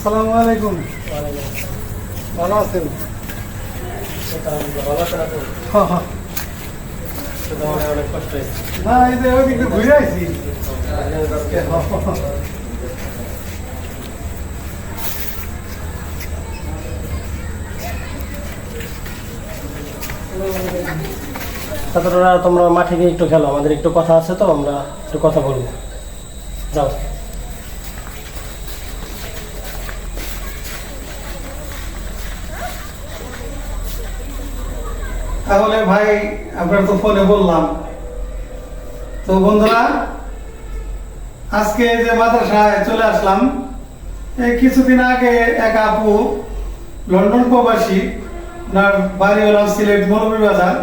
আসসালামু আলাইকুম। ভালো আছেন? হ্যাঁ, হ্যাঁ। না এই যে ঘুরে আইছি। ছাত্ররা তোমরা মাঠে গিয়ে একটু খেলো আমাদের একটু কথা আছে তো আমরা একটু কথা বলব। যাও। তাহলে ভাই, আপনার তো ফোনে বললাম। তো বন্ধুরা, আজকে যে মাদ্রাসায় চলে আসলাম, এই কিছুদিন আগে এক আপু, লন্ডন প্রবাসী, ওনার বাড়ি হলাম সিলেট মৌলভীবাজার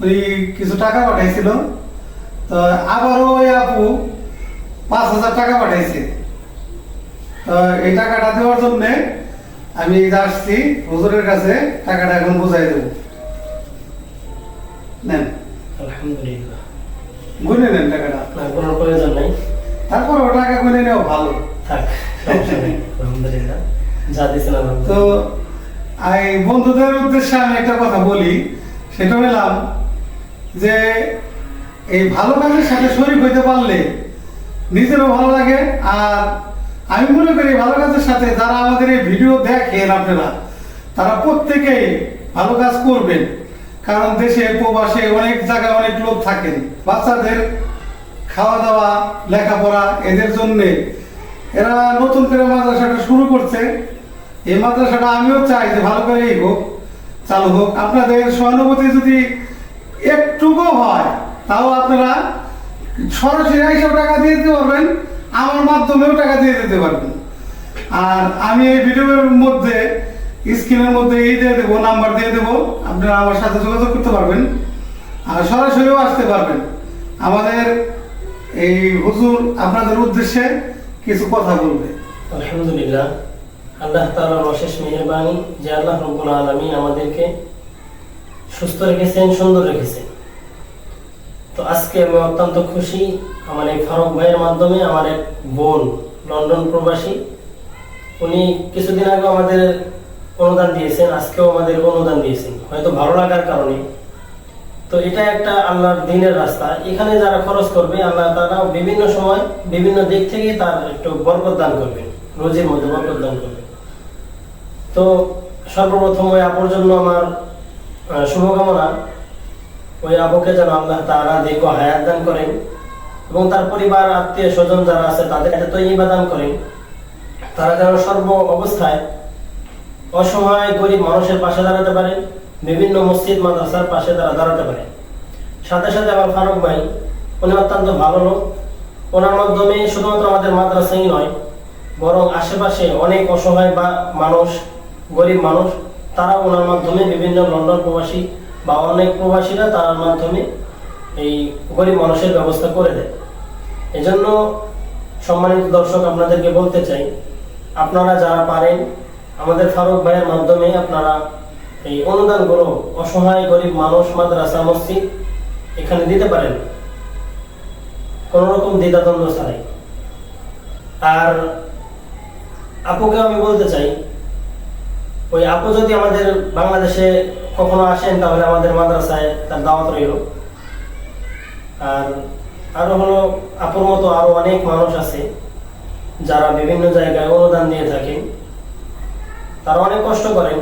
উনি কিছু টাকা পাঠাইছিল। তো আবারও ওই আপু পাঁচ হাজার টাকা পাঠাইছে। তো এই টাকাটা দেওয়ার জন্যে আমি আসছি, হুজুরের কাছে টাকাটা এখন বুঝাই দেবো। নেন। আলহামদুলিল্লাহ। গুনে নেন টাকাটা। না কোনো প্রয়োজন নেই। তারপর টাকা গুনে নেওয়া ভালো। থাক আলহামদুলিল্লাহ। যা দিয়েছেন তো এই বন্ধুদের উদ্দেশ্যে আমি একটা কথা বলি। সেটা হলাম যে এই ভালো কাজের সাথে শরীর হইতে পারলে নিজেরও ভালো লাগে। আর আমি মনে করি ভালো কাজের সাথে যারা আমাদের এই ভিডিও দেখেন আপনারা তারা প্রত্যেকেই ভালো কাজ করবেন। কারণ দেশে, প্রবাসে অনেক জায়গায় অনেক লোক থাকেন। বাচ্চাদের খাওয়া দাওয়া লেখাপড়া, এদের জন্যে এরা নতুন করে মাদ্রাসাটা শুরু করছে। এই মাদ্রাসাটা আমিও চাই যে ভালো করেই হোক, চালু হোক। আপনাদের সহানুভূতি যদি একটুকু হয়, তাও আপনারা সরাসরি এইসব টাকা দিয়ে দিতে পারবেন, আমার মাধ্যমেও টাকা দিয়ে দিতে পারবেন। আর আমি এই ভিডিওর মধ্যে স্ক্রিনের মধ্যে এই দিয়ে দেবো, নাম্বার দিয়ে দেবো। আপনারা আমার সাথে যোগাযোগ করতে পারবেন। আর সরাসরিও আসতে পারবেন। আমাদের এই হুজুর আপনাদের উদ্দেশ্যে কিছু কথা বলবে। আলহামদুলিল্লাহ। আল্লাহ তাআলার অশেষ মেহেরবানি যে আল্লাহ রব্বুল আলামিন আমাদেরকে সুস্থ রেখেছেন, সুন্দর রেখেছেন। তো আজকে আমি অত্যন্ত খুশি আমার এই ফারুক ভাইয়ের মাধ্যমে আমার এক বোন, লন্ডন প্রবাসী। উনি কিছুদিন আগে আমাদের অনুদান দিয়েছেন, আজকেও আমাদের অনুদান দিয়েছেন। হয়তো ভালো লাগার কারণে। তো এটা একটা আল্লাহর দিনের রাস্তা। এখানে যারা খরচ করবে, আল্লাহ তারা বিভিন্ন সময় বিভিন্ন দিক থেকে তার একটু বরকত দান করবেন। রোজের মধ্যে বরকত দান করবেন। তো সর্বপ্রথম ওই আপুর জন্য আমার শুভকামনা। ওই আপুকে যেন আল্লাহ তারা দীর্ঘ হায়াত দান করেন এবং তার পরিবার আত্মীয় স্বজন যারা আছে তাদের কাছে তো দান করেন। তারা যেন সর্ব অবস্থায় অসহায়, গরিব মানুষের পাশে দাঁড়াতে পারে, বিভিন্ন মসজিদ, মাদ্রাসার পাশে তারা দাঁড়াতে পারে। সাথে সাথে আমার ফারুক ভাই, উনি অত্যন্ত ভালো লোক। ওনার মাধ্যমে শুধুমাত্র আমাদের মাদ্রাসাই নয়, বরং আশেপাশে অনেক অসহায় বা মানুষ, গরিব মানুষ তারা ওনার মাধ্যমে বিভিন্ন লন্ডন প্রবাসী বা অনেক প্রবাসীরা তার মাধ্যমে এই গরিব মানুষের ব্যবস্থা করে দেয়। এজন্য সম্মানিত দর্শক, আপনাদেরকে বলতে চাই, আপনারা যারা পারেন আমাদের ফারুক ভাইয়ের মাধ্যমে আপনারা এই অনুদানগুলো অসহায় গরিব মানুষ মাদ্রাসা, মসজিদ এখানে দিতে পারেন। কোন রকম দ্বিধাদ্বন্দ্ব ছাড়াই। আর আপুকে আমি বলতে চাই, ওই আপু যদি আমাদের বাংলাদেশে কখনো আসেন, তাহলে আমাদের মাদ্রাসায় তার দাওয়াত রইল। আর আরও হলো, আপুর মতো আরও অনেক মানুষ আছে যারা বিভিন্ন জায়গায় অনুদান দিয়ে থাকেন। তারা অনেক কষ্ট করেন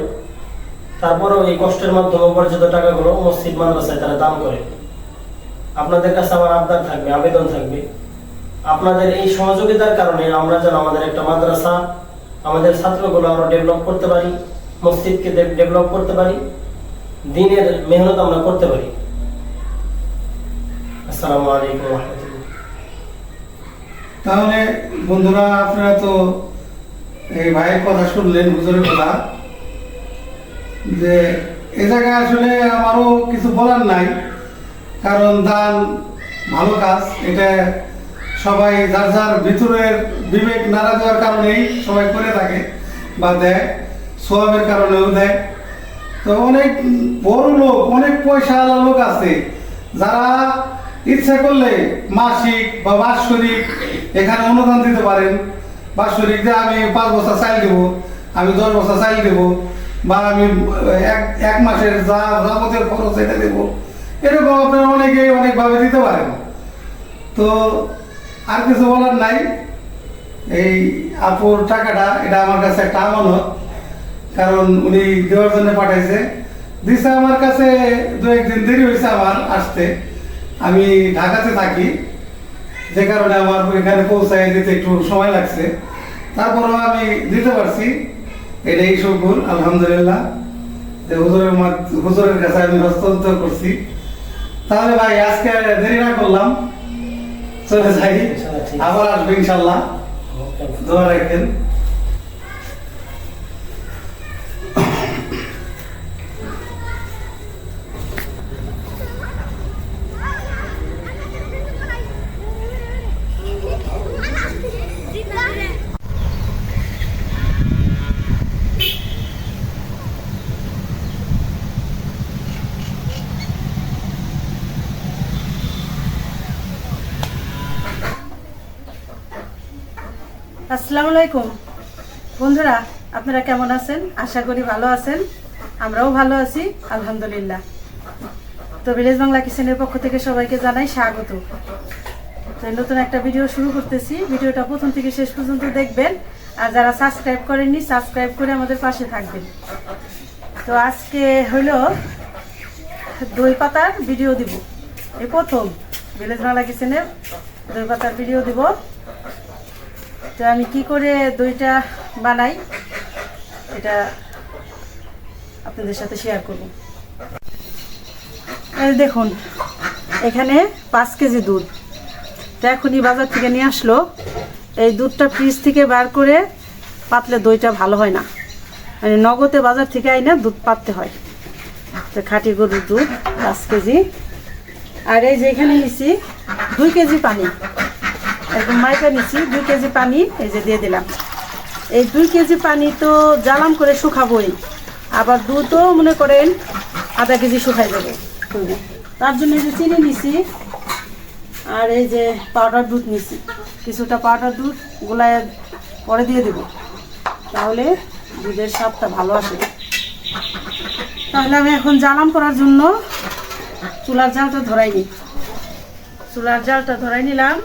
তারপরেও এই কষ্টের মাধ্যমে উপার্জিত টাকাগুলো মসজিদ, মাদ্রাসায় তারা দান করে। আপনাদের কাছে আমার আবদার থাকবে, আবেদন থাকবে। আপনাদের এই সহযোগিতার কারণে আমরা যেন আমাদের একটা মাদ্রাসা, আমাদের ছাত্রগুলো আরও ডেভেলপ করতে পারি, মসজিদকে ডেভেলপ করতে পারি, দিনের মেহনত আমরা করতে পারি। আসসালামু আলাইকুম তাহলে বন্ধুরা, আপনারা তো এই ভাইয়ের কথা শুনলেন, হুজুরের কথা, যে এ জায়গায় আসলে আমারও কিছু বলার নাই, কারণ দান ভালো কাজ, এটা সবাই যার যার ভিতরের বিবেক নাড়া দেওয়ার কারণেই সবাই করে থাকে বা দেয় সোয়াবের কারণেও দেয়। তো অনেক বড় লোক, অনেক পয়সাওয়ালা লোক আছে, যারা ইচ্ছা করলে মাসিক বা বাৎসরিক এখানে অনুদান দিতে পারেন। বাৎসরিক যে আমি পাঁচ বছর চাল দেবো, আমি দশ বছর চাল দেবো, বা আমি এক এক মাসের যা যাবতীয় খরচ এটা দেবো, এরকম আপনারা অনেকেই অনেকভাবে দিতে পারেন। তো আর কিছু বলার নাই। এই আপুর টাকাটা, এটা আমার কাছে একটা আমানত, কারণ উনি দেওয়ার জন্য পাঠাইছে। দিছে আমার কাছে দু একদিন দেরি হয়েছে আমার আসতে। আমি ঢাকাতে থাকি। যে কারণে আমার এখানে পৌঁছায় দিতে একটু সময় লাগছে। তারপরেও আমি দিতে পারছি। এটাই শুকুর আলহামদুলিল্লাহ। যে হুজুরের হুজুরের কাছে আমি হস্তান্তর করছি। তাহলে ভাই আজকে দেরি না করলাম। চলে যাই। আবার আসবে ইনশাল্লাহ দোয়া রাখেন আসসালামু আলাইকুম। বন্ধুরা, আপনারা কেমন আছেন? আশা করি ভালো আছেন। আমরাও ভালো আছি, আলহামদুলিল্লাহ। তো ভিলেজ বাংলা কিচেনের পক্ষ থেকে সবাইকে জানাই স্বাগত। তো নতুন একটা ভিডিও শুরু করতেছি। ভিডিওটা প্রথম থেকে শেষ পর্যন্ত দেখবেন। আর যারা সাবস্ক্রাইব করেননি, সাবস্ক্রাইব করে আমাদের পাশে থাকবেন। তো আজকে হইল দই পাতার ভিডিও দিব। এই প্রথম ভিলেজ বাংলা কিচেনের দই পাতার ভিডিও দিব। তো আমি কি করে দইটা বানাই, এটা আপনাদের সাথে শেয়ার করব। দেখুন, এখানে পাঁচ কেজি দুধ। তো এখনই বাজার থেকে নিয়ে আসলো। এই দুধটা ফ্রিজ থেকে বার করে পাতলে দইটা ভালো হয় না। মানে নগদে বাজার থেকে আইনা দুধ পাততে হয়। তো খাঁটি গরুর দুধ, পাঁচ কেজি। আর এই যে এখানে নিছি দুই কেজি পানি। একদম মাইকা নিচ্ছি দুই কেজি পানি, এই যে দিয়ে দিলাম। এই দুই কেজি পানি তো জ্বালাম করে শুকাবই, আবার দুধও মনে করেন আধা কেজি শুকাই দেবো তার জন্য যে চিনি নিছি, আর এই যে পাউডার দুধ নিছি। কিছুটা পাউডার দুধ গোলায় পরে দিয়ে দেব, তাহলে দুধের স্বাদটা ভালো আসে। তাহলে আমি এখন জ্বালাম করার জন্য চুলার জালটা ধরাই নিই। চুলার জালটা ধরাই নিলাম।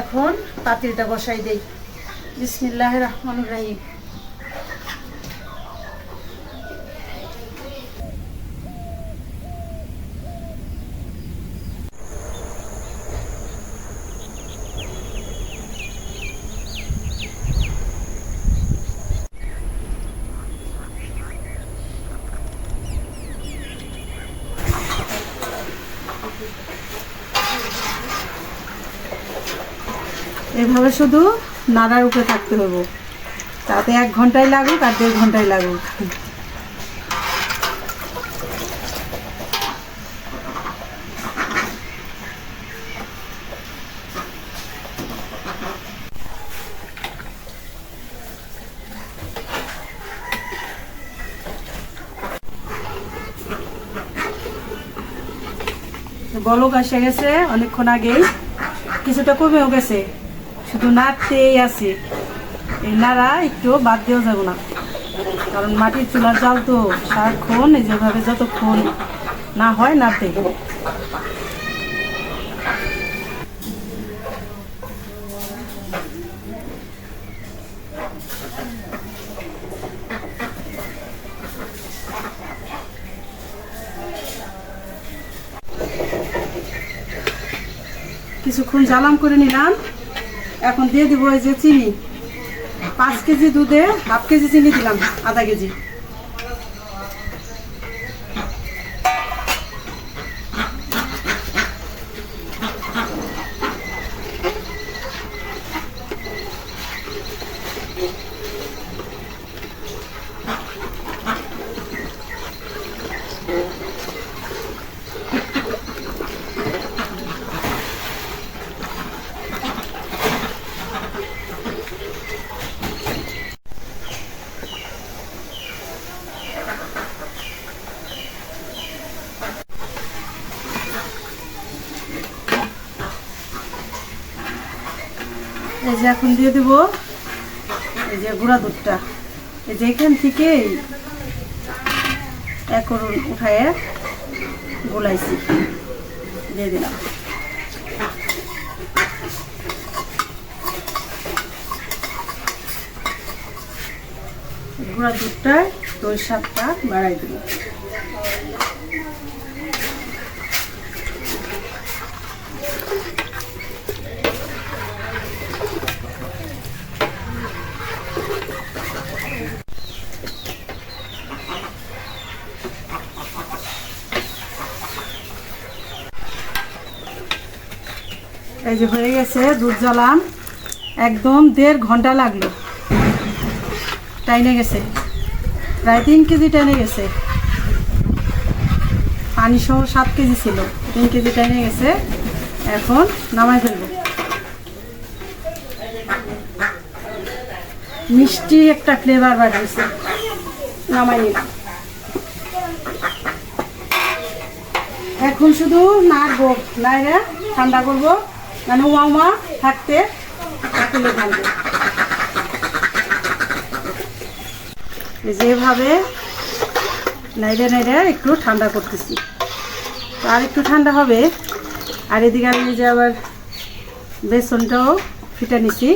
এখন পাতিলটা বসাই দেই। বিসমিল্লাহ রহমান রাহিম। এভাবে শুধু নাড়ার উপরে থাকতে হবে তাতে এক ঘন্টায় লাগুক আর দেড় ঘন্টায় লাগুক। বলক আসে গেছে, অনেকক্ষণ আগেই। কিছুটা কমেও গেছে। শুধু না নাড়তেই আছে। এই নাড়া একটু বাদ দেওয়া যাবে না। কারণ মাটির চুলার জাল তো সারাক্ষণ এই যেভাবে যতক্ষণ না হয় না নাড়তে। কিছুক্ষণ জ্বালাম করে নিলাম। এখন দিয়ে দিব এই যে চিনি। পাঁচ কেজি দুধে হাফ কেজি চিনি দিলাম, আধা কেজি। এই যে এখন দিয়ে দেব এই যে গুঁড়া দুধটা। এই যে এখান থেকেই এক করুন উঠায় গোলাইছি। দিয়ে দিলাম। গুঁড়া দুধটায় দই স্বাদটা বাড়াই দিল এই যে হয়ে গেছে দুধ জ্বালাম একদম দেড় ঘণ্টা লাগল। টাইনে গেছে। প্রায় তিন কেজি টাইনে গেছে। পানি সহ সাত কেজি ছিল। তিন কেজি টাইনে গেছে। এখন নামাই ফেলব। মিষ্টি একটা ফ্লেভার বাড়িয়েছে নামাই নিলাম। এখন শুধু নাড়বো। নাইরে ঠান্ডা করব। মানে উমা উমা থাকতে তুলে এই যেভাবে নাইড়ে নাইড়ে একটু ঠান্ডা করতেছি। তো আর একটু ঠান্ডা হবে। আর এদিকে আমি যে আবার বেসনটাও ফিটে নিছি।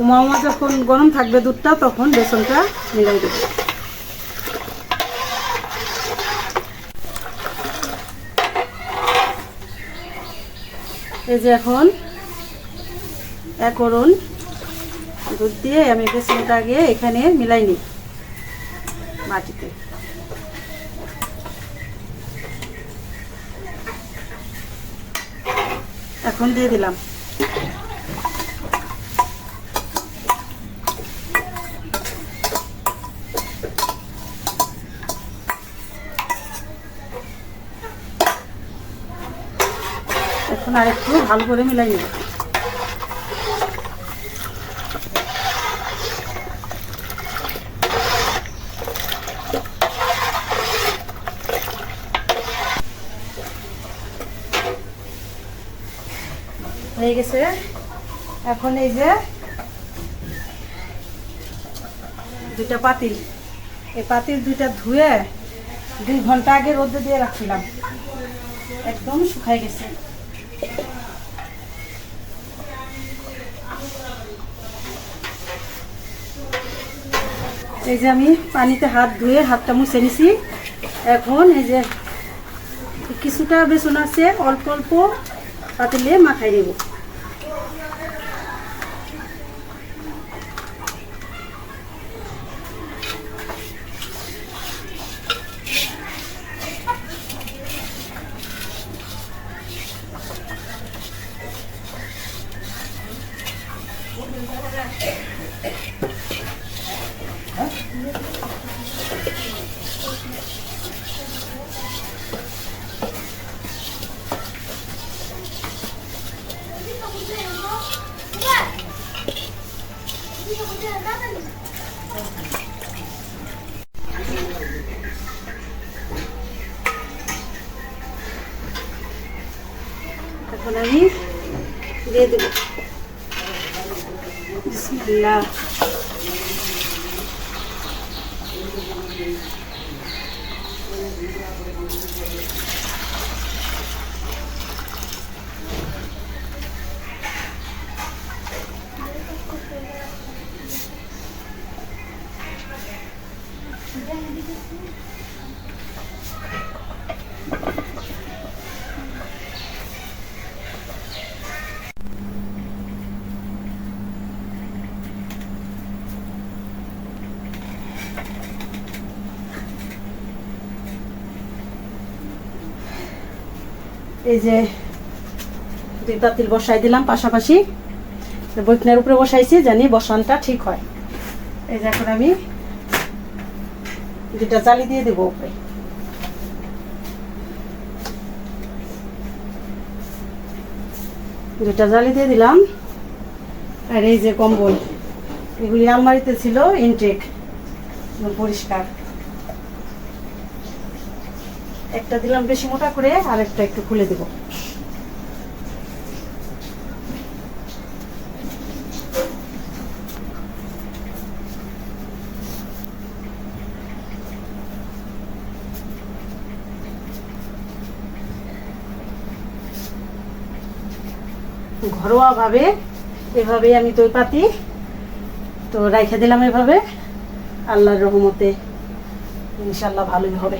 উমা উমা যখন গরম থাকবে দুধটা, তখন বেসনটা মিলাই দেবো। এই যে এখন এক করুন দুধ দিয়ে আমি বেসনটা আগে এখানে মিলাই নিই মাটিতে। এখন দিয়ে দিলাম। এখন আর একটু ভালো করে মিলাই নেব। হয়ে গেছে। এখন এই যে দুইটা পাতিল। এই পাতিল দুইটা ধুয়ে দুই ঘণ্টা আগে রোদে দিয়ে রাখছিলাম। একদম শুকাই গেছে। এই যে আমি পানিতে হাত ধুয়ে হাতটা মুছে নিছি। এখন এই যে কিছুটা বেসন আছে, অল্প অল্প পাতিলে মাখাই দেব এখন আমি দিয়ে দেব বিসমিল্লাহ এই যে দুই পাতিল বসাই দিলাম পাশাপাশি। বৈকনের উপরে বসাইছি জানি বসানটা ঠিক হয়। এই যে এখন আমি দুটা জালি দিয়ে দেবো উপরে। দুটা জালি দিয়ে দিলাম। আর এই যে কম্বল, এগুলি আলমারিতে ছিল ইনটেক পরিষ্কার। একটা দিলাম বেশি মোটা করে, আর একটা একটু খুলে দেব। ঘরোয়াভাবে এভাবে আমি দই পাতি তো রাইখে দিলাম এভাবে। আল্লাহর রহমতে ইনশাল্লাহ ভালোই হবে।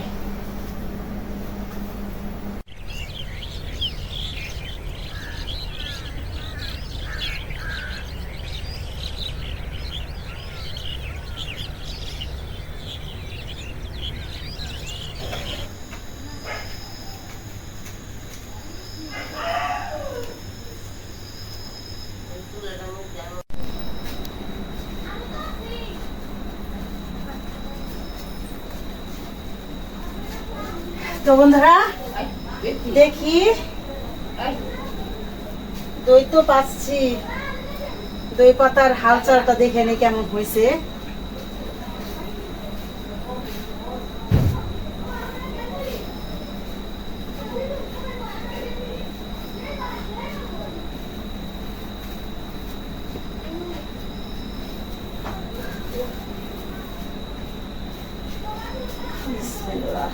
তো বন্ধুরা দেখি। দই তো পাচ্ছি। দই পাতার হালচালটা দেখে নি কেমন হয়েছে বিসমিল্লাহ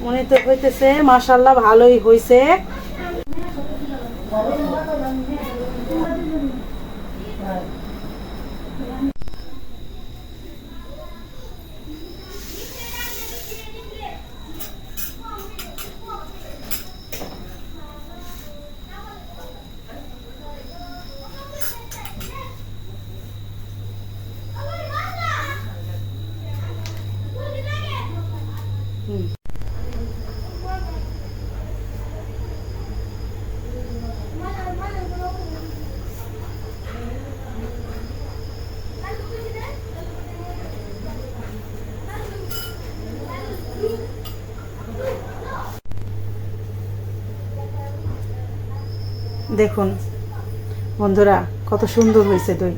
মনে তো হইতেছে মাশাল্লাহ ভালোই হইছে। দেখুন, বন্ধুরা, কত সুন্দর হয়েছে দই।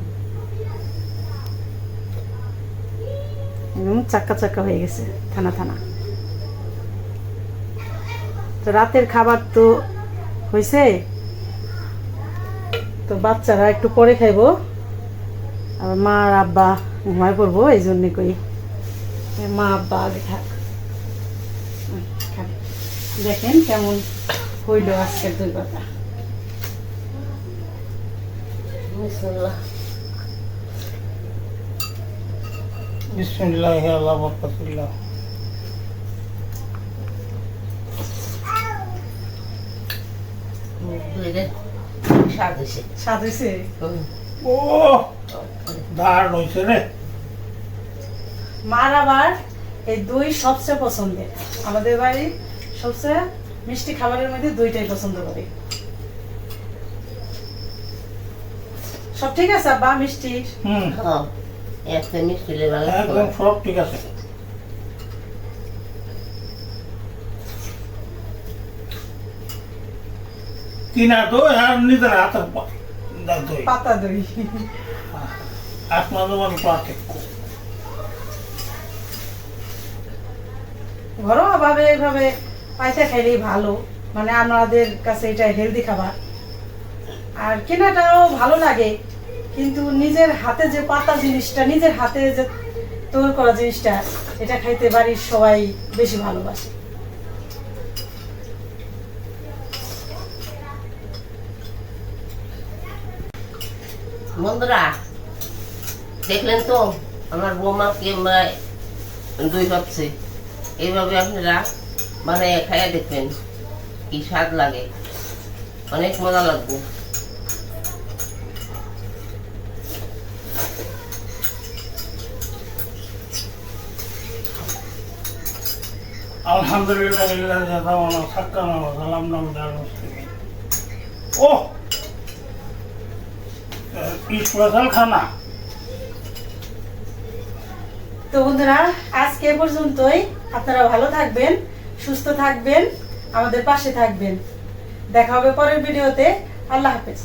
একদম চাক্কা চাক্কা হয়ে গেছে, থানা থানা। তো রাতের খাবার তো হয়েছে। তো বাচ্চারা একটু পরে খাইবো। আর মা আর আব্বা ঘুমায় পড়ব, এই জন্যে কই। মা, আব্বা, আগে থাক। দেখেন কেমন হইল আজকের দুই কথা বিসমিল্লাহ। বিসমিল্লাহ আল্লাহ বরকতুল্লাহ স্বাদ হয়েছে স্বাদ হয়েছে ও দারুণ হয়েছে রে। মার আবার এই দই সবচেয়ে পছন্দের। আমাদের বাড়ির সবচেয়ে মিষ্টি খাবারের মধ্যে দইটাই পছন্দ করে। সব ঠিক আছে বা মিষ্টি? হুম। হ্যাঁ একটা মিষ্টি লেবার একদম সব ঠিক আছে। কিনা দই আর নিজের হাতের দই। পাতা দই। আপনাদের মতো পার্থক্য ঘরোয়া ভাবে এইভাবে পাইতে খাইলেই ভালো। মানে আমাদের কাছে এটা হেলদি খাবার। আর কেনাটাও ভালো লাগে। কিন্তু নিজের হাতে যে পাতা জিনিসটা, নিজের হাতে যে তৈরি করা জিনিসটা, এটা খাইতে বাড়ির সবাই বেশি ভালোবাসে। বন্ধুরা, দেখলেন তো, আমার বৌমা কিংবা দুই ভাবছে এইভাবে আপনারা বানাইয়া খাইয়া দেখবেন, কি স্বাদ লাগে। অনেক মজা লাগবে। তো বন্ধুরা, আজকে পর্যন্তই। আপনারা ভালো থাকবেন, সুস্থ থাকবেন, আমাদের পাশে থাকবেন। দেখা হবে পরের ভিডিওতে। আল্লাহ হাফেজ।